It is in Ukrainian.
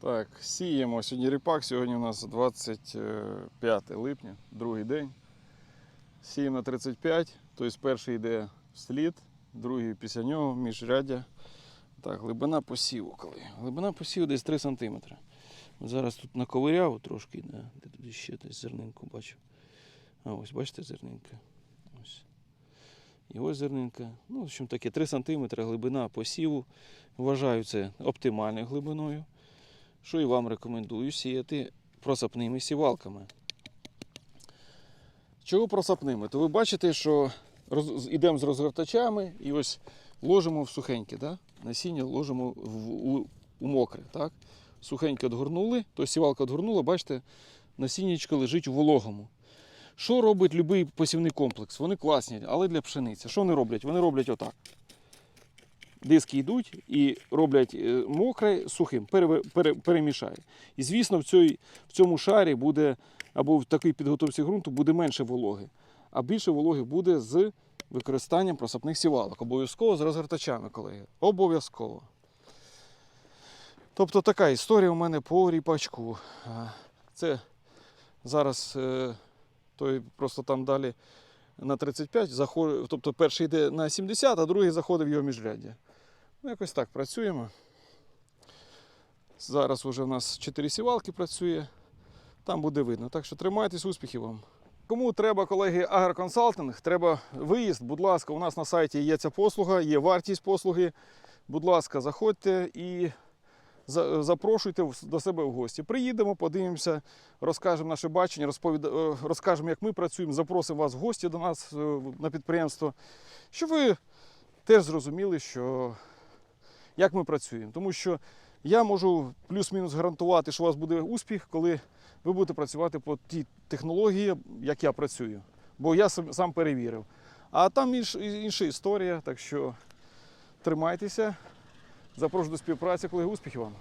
Так, сіємо сьогодні ріпак. Сьогодні у нас 25 липня, другий день. Сіємо на 35, тобто перший йде вслід, другий після нього, міжряддя. Так, глибина посіву коли. Глибина посіву десь 3 см. Зараз тут наковиряв трошки, да, де тут ще десь зернинку бачу. А ось бачите зернинка. Ось. І ось зернинка. Ну, в общем таке 3 см глибина посіву. Вважаю це оптимальною глибиною. Що і вам рекомендую сіяти просапними сівалками. Чого просапними? То ви бачите, що роз... йдемо з розгортачами і ось ложимо в сухеньке, да? насіння ложимо в, у, у мокре. Так? Сухеньке одгорнули, то сівалка одгорнула, бачите, насіннячко лежить у вологому. Що робить будь-який посівний комплекс? Вони класні, але для пшениці. Що вони роблять? Вони роблять отак. Диски йдуть і роблять е, мокре сухим, пере, пере, перемішають. І звісно, в, цій, в цьому шарі буде, або в такій підготовці ґрунту буде менше вологи. А більше вологи буде з використанням просапних сівалок. Обов'язково з розгортачами, колеги. Обов'язково. Тобто така історія у мене по ріпачку. Це зараз е, той просто там далі на 35, заход... тобто перший йде на 70, а другий заходить в його міжряддя. Ну, якось так працюємо. Зараз вже у нас 4 сівалки працює, там буде видно. Так що тримайтесь, успіхів вам. Кому треба, колеги, агроконсалтинг, треба виїзд, будь ласка, у нас на сайті є ця послуга, є вартість послуги. Будь ласка, заходьте і запрошуйте до себе в гості. Приїдемо, подивимося, розкажемо наше бачення, розповід... е, розкажемо, як ми працюємо, запросимо вас в гості до нас е, на підприємство, щоб ви теж зрозуміли, що як ми працюємо. Тому що я можу плюс-мінус гарантувати, що у вас буде успіх, коли ви будете працювати по тій технології, як я працюю. Бо я сам перевірив. А там інша історія, так що тримайтеся. Запрошую до співпраці, колеги, успіхів вам.